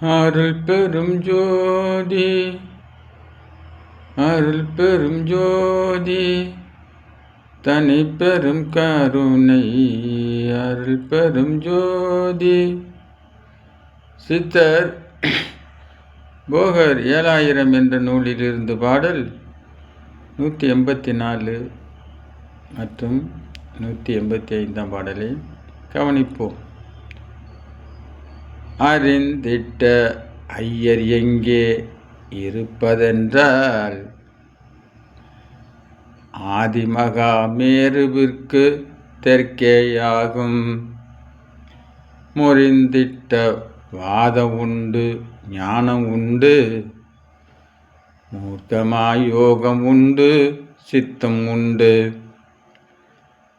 அருள் பெரும் ஜோதி அருள் பெரும் ஜோதி தனி பெரும் கருணை அருள் பெரும் ஜோதி. சித்தர் போகர் ஏழாயிரம் என்ற நூலிலிருந்து பாடல் நூற்றி எண்பத்தி நாலு மற்றும் நூற்றி எண்பத்தி ஐந்தாம் பாடலை கவனிப்போம். அறிந்திட்ட ஐயர் எங்கே இருப்பதென்றால் ஆதிமகா மேருவிற்கு தெற்கேயாகும். முறிந்திட்ட வாதம் உண்டு ஞானம் உண்டு மூர்த்தமாய் யோகம் உண்டு சித்தம் உண்டு.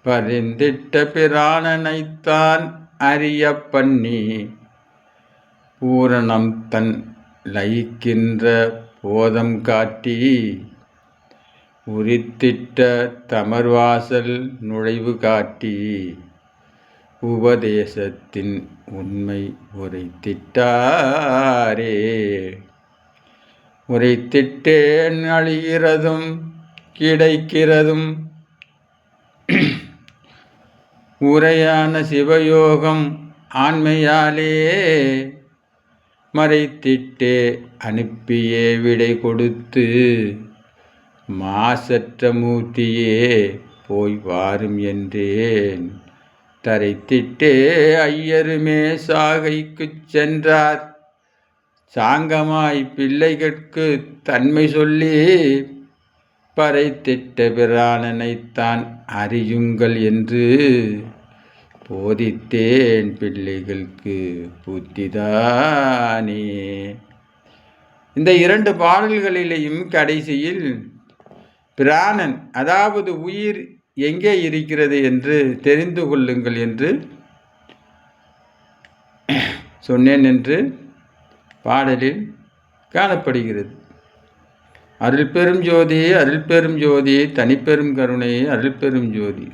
பரிந்திட்ட பிராணனைத்தான் அறிய பண்ணி பூரணம் தன் லயிக்கின்ற போதம் காட்டி உரித்திட்ட தமர்வாசல் நுழைவு காட்டி உபதேசத்தின் உண்மை உரைத்திட்டாரே. உரைத்திட்டேன் அழிகிறதும் கிடைக்கிறதும் உரையான சிவயோகம் ஆண்மையாலே. மறைத்திட்டே அனுப்பியே விடை கொடுத்து மாசற்ற மூர்த்தியே போய் வாரும் என்றேன். தரைத்திட்டே ஐயருமே சாகைக்குச் சென்றார். சாங்கமாய் பிள்ளைகட்கு தன்மை சொல்லி பறைத்திட்ட பிராணனைத்தான் அறியுங்கள் என்று போதித்தேன் பிள்ளைகளுக்கு புத்திதானே. இந்த இரண்டு பாடல்களிலேயும் கடைசியில் பிராணன் அதாவது உயிர் எங்கே இருக்கிறது என்று தெரிந்து கொள்ளுங்கள் என்று சொன்னேன் என்று பாடலில் காணப்படுகிறது. அருள் பெரும் ஜோதி அருள் பெரும் ஜோதி தனிப்பெரும் கருணை அருள் பெரும் ஜோதி.